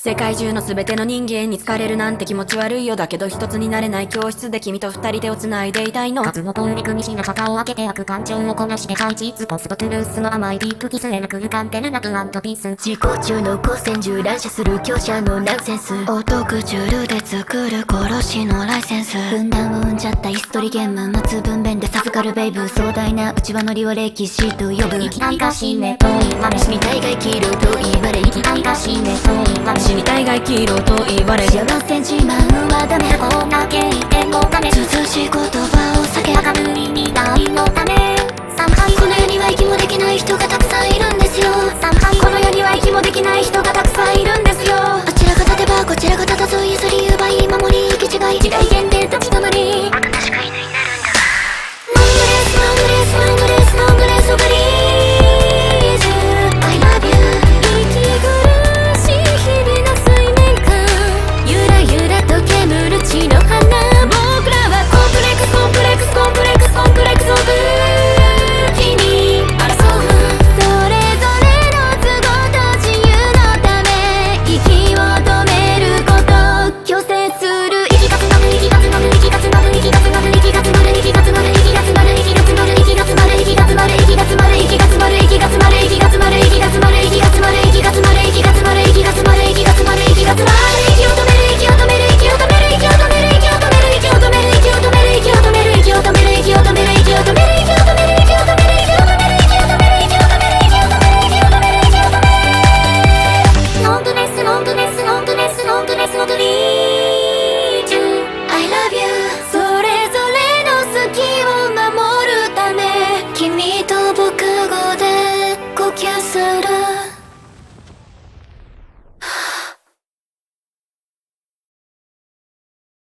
世界中の全ての人間に疲れるなんて気持ち悪いよだけど一つになれない教室で君と二人手を繋いでいたいの。数の通り組みしな坂を開けて悪感情をこなして配置ポストトゥルースの甘いディープキスへの空間テルナクアントピース自己中の光線銃乱射する強者のナンセンスお得ジュルで作る殺しのライセンス。分断を生んじゃったイストリゲーム待つ分娩で授かるベイブ壮大な内輪乗りを歴史と呼ぶ。生きがいが死ねと言われ死にたいが生きろと生きろと言われ幸せ自慢はダメ。だこん泣けてもダメ。涼しい言葉を避け明るい未来のため。寒いこの世には息もできない人が